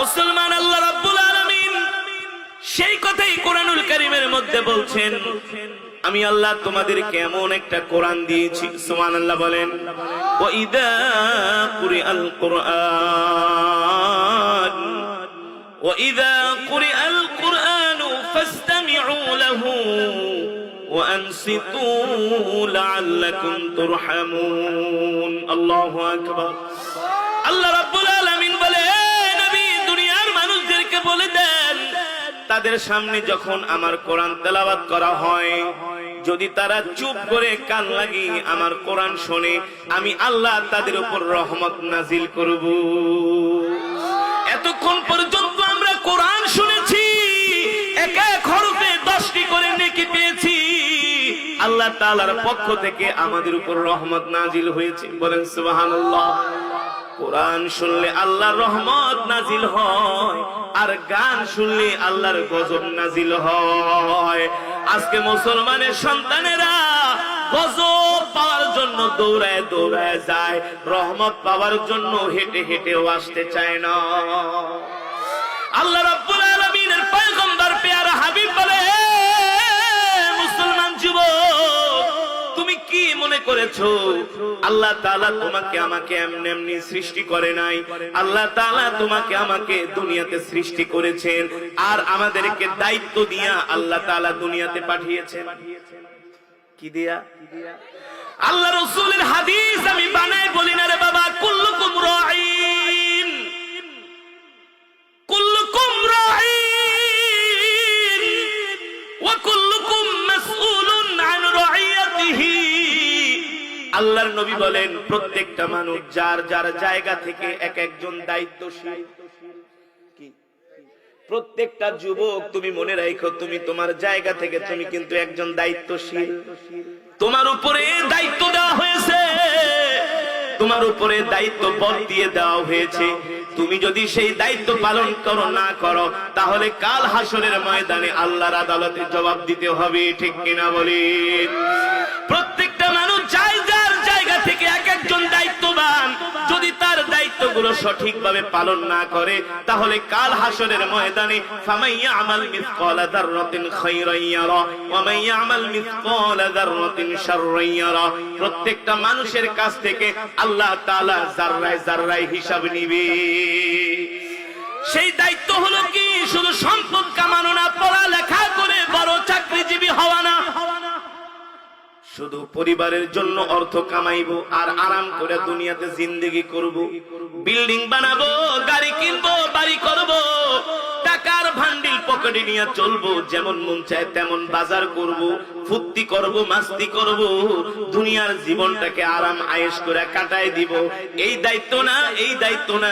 মুসলমান আল্লাহ রাব্বুল আলামিন সেই কথাই কোরআনুল কারীমের মধ্যে বলছেন, আমি আল্লাহ তোমাদেরকে এমন একটা কোরআন দিয়েছি, সুবহানাল্লাহ বলেন ওয়া ইদা কুরিআল কোরআন ওয়া ইদা কুরিআল কোরআন ফাসতামিউ লাহু ওয়া আনসিতু লাআল্লাকুম তুরহামুন। আল্লাহু আকবার। তাদের সামনে যখন আমার কোরআন তেলাওয়াত করা হয়, যদি তারা চুপ করে কান লাগিয়ে আমার কোরআন শোনে, আমি আল্লাহ তাদের উপর রহমত নাজিল করব। এতক্ষণ পর্যন্ত আমরা কোরআন শুনেছি দশটি করে নেকি পেয়েছি। আল্লাহ তাআলার পক্ষ থেকে আমাদের উপর রহমত নাজিল হয়েছে। বলেন সুবহানাল্লাহ। কোরআন শুনলে আল্লাহর রহমত নাজিল হয়, আর গান শুনলে আল্লাহর গজব নাজিল হয়। আজকে মুসলমানের সন্তানেরা গজব পাওয়ার জন্য দৌড়ায় দৌড়ায় যায়, রহমত পাওয়ার জন্য হেঁটে হেঁটেও আসতে চায় না। আল্লাহ করেছ? আল্লাহ তাআলা তোমাকে আমাকে এমনি এমনি সৃষ্টি করে নাই। আল্লাহ তাআলা তোমাকে আমাকে দুনিয়াতে সৃষ্টি করেছেন। আর আমাদেরকে দায়িত্ব দিয়া আল্লাহ তাআলা দুনিয়াতে পাঠিয়েছেন। কি দিয়া? আল্লাহ রসুলের হাদিস আমি বানাই বলি না রে বাবা, কুল্লুকুম রাঈন। আল্লাহর নবী বলেন, প্রত্যেকটা মানুষ যার যার জায়গা থেকে এক একজন দায়িত্বশীল। প্রত্যেকটা যুবক তুমি মনে রাখো তুমি তোমার জায়গা থেকে তুমি কিন্তু একজন দায়িত্বশীল। তোমার উপরে দায়িত্ব দেওয়া হয়েছে। তোমার উপরে দায়িত্ব বল দিয়ে দেওয়া হয়েছে। তুমি যদি সেই দায়িত্ব পালন করো, না করো, তাহলে কাল হাসনের ময়দানে আল্লাহর আদালতে জবাব দিতে হবে, ঠিক কিনা বলি? প্রত্যেকটা দায়িত্বগুলো সঠিকভাবে পালন না করে, তাহলে কাল হাসরের ময়দানে ফামাইয়া আমাল মিসকালা যাররাতিন ওয়া মিসকালা যাররাতিন প্রত্যেকটা মানুষের কাছ থেকে আল্লাহ তাআলা জাররায় জাররায় হিসাব নিবে। সেই দায়িত্ব হলো কি? শুধু সম্পদ কামানো না শুধু পরিবারের জন্য অর্থ কামাইবো আর আরাম করে দুনিয়াতে জিন্দগি করব। বিল্ডিং বানাবো, গাড়ি কিনবো, বাড়ি করব, টাকার ভান্ডিল পকেটে নিয়ে চলবো যেমন মন চায় তেমন বাজার করব ফুর্তি করব মাস্তি করব দুনিয়ার জীবনটাকে আরাম আয়েশ করে কাটায় দিব এই দায়িত্ব না এই দায়িত্ব না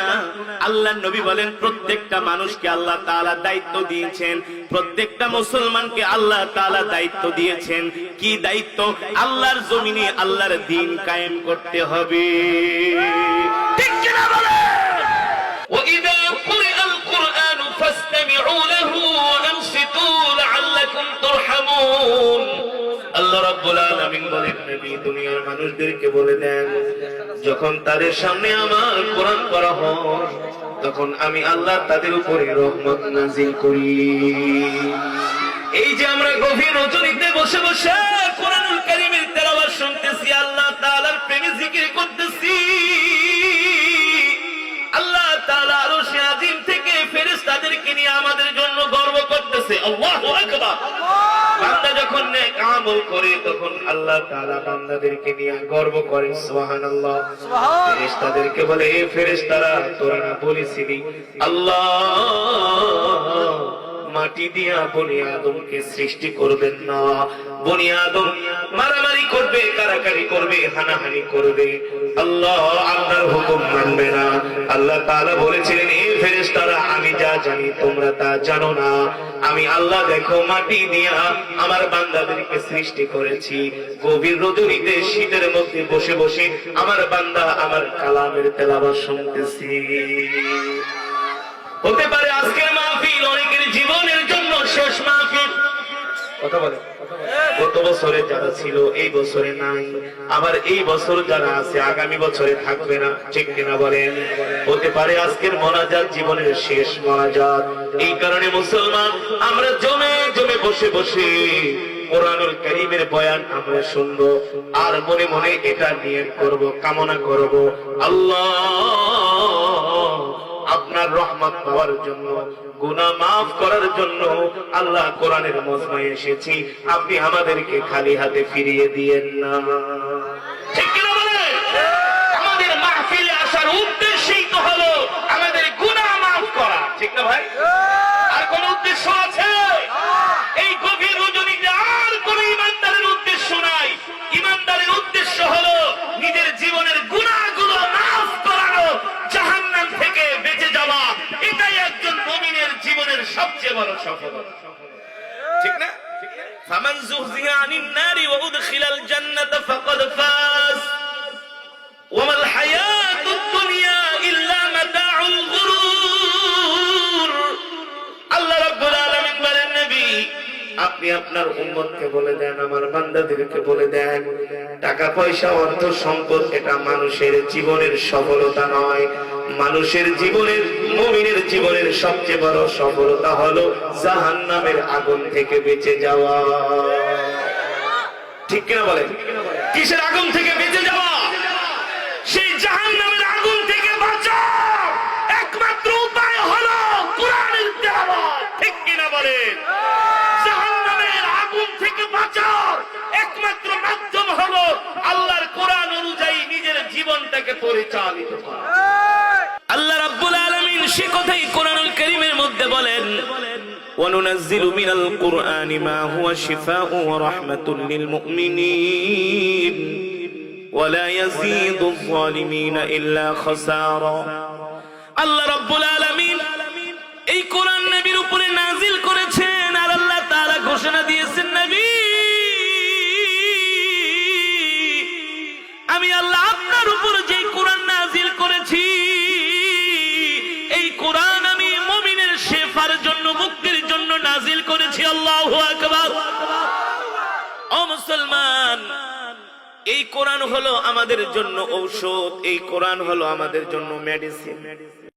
আল্লাহ নবী বলেন প্রত্যেকটা মানুষকে আল্লাহ তাআলা দায়িত্ব দিয়েছেন প্রত্যেকটা মুসলমানকে আল্লাহ তাআলা দায়িত্ব দিয়েছেন কি দায়িত্ব আল্লাহর জমিনে আল্লাহর দিন কায়েম করতে হবে ঠিক কিনা বলে وإذا قرئ القرآن فاستمعوا له রাব্বুল আলামিন বলেন, নবী, দুনিয়ার মানুষদেরকে বলে দেন, যখন তাদের সামনে আমার কোরআন করা হয়, তখন আমি আল্লাহ তাদের উপরে রহমত নাজিল করি। এই যে আমরা গভীর রজনীতে বসে বসে কোরআনুল কারীমের তেলাওয়াত শুনতেছি, আল্লাহ তাআলার প্রেমে জিকির করতেছি। আল্লাহ তাআলা আরশে থেকে ফেরেশতাদেরকে নিয়ে আমাদের জন্য গর্ব করতেছে। আল্লাহু আকবার। বান্দা যখন আমল করে তখন আল্লাহ তাআলা বান্দাদেরকে নিয়ে গর্ব করে সুবহানাল্লাহ। ফেরেশতাদেরকে বলে এ ফেরেশতারা তোরা না বলেছিলি আল্লাহ মাটি দিয়া বনি আদমকে সৃষ্টি করবেন না। বনি আদম মারামারি করবে কারাকারি করবে হানাহানি করবে। আল্লাহ আল্লাহর হুকুম মানবে না। আল্লাহ তাআলা বলেছিলেন এই ফেরেশতারা আমি যা জানি, তোমরা তা জানো না। আমি আল্লাহ দেখো মাটি দিয়া আমার বান্দাদেরকে সৃষ্টি করেছি। গভীর রজনীতে শীতের মধ্যে বসে বসে আমার বান্দা আমার কালামের তেলাবার শুনতেছি। হতে পারে আজকের মাহফিল অনেকের জীবনের জন্য শেষ মাহফিল গত বছরে যারা ছিল, এই বছরে নাই। আবার এই বছর যারা আছে, আগামী বছরে থাকবে না। ঠিক কিনা বলেন? হতে পারে আজকের মনাজাত জীবনের শেষ মনাজাত। এই কারণে মুসলমান, আমরা জমে জমে বসে বসে বয়ান আমরা শুনব। আর মনে মনে এটা নিয়ে করব, কামনা করব। আল্লাহ আপনার রহমত পাওয়ার জন্য, গুনাহ মাফ করার জন্য আল্লাহ কোরআনের মজমায় এসেছি আপনি আমাদেরকে খালি হাতে ফিরিয়ে দিয়েন না? আমাদের মাহফিলে আসার উদ্দেশ্যই তো হলো আমাদের গুনাহ আনিন নারি ওয়া উদখিলাল জান্নাতা ফাকাদ ফাজ। ওয়া মাল হায়াতুদ দুনিয়া ইল্লা মাতাউল গুরুর। আল্লাহ রাব্বুল আলামিন বলেন, নবী, আপনি আপনার উম্মতকে বলে দেন, আমার বান্দাদেরকে বলে দেন টাকা পয়সা অর্থ সম্পদ এটা মানুষের জীবনের সফলতা নয়। মানুষের জীবনের, মুমিনের জীবনের সবচেয়ে বড় সফলতা হলো জাহান্নামের আগুন থেকে বেঁচে যাওয়া। ঠিক কিনা বলে কিসের আগুন থেকে বেঁচে যাওয়া? সেই জাহান্নামের আগুন থেকে বাঁচাও। একমাত্র উপায় হলো কোরআনের তেলাওয়াত। ঠিক কিনা বলেন? জাহান্নামের আগুন থেকে বাঁচার একমাত্র মাধ্যম হলো আল্লাহর কোরআন অনুযায়ী নিজের জীবনটাকে পরিচালিত করা। সে কথাই কোরআনুল কারীমের মধ্যে বলেন وننزل من القرآن ما هو شفاء ورحمة للمؤمنين ولا يزيد الظالمين إلا خسارا আল্লাহ রাব্বুল আলামিন কোরআন হলো আমাদের জন্য ঔষধ এই কোরআন হলো আমাদের জন্য মেডিসিন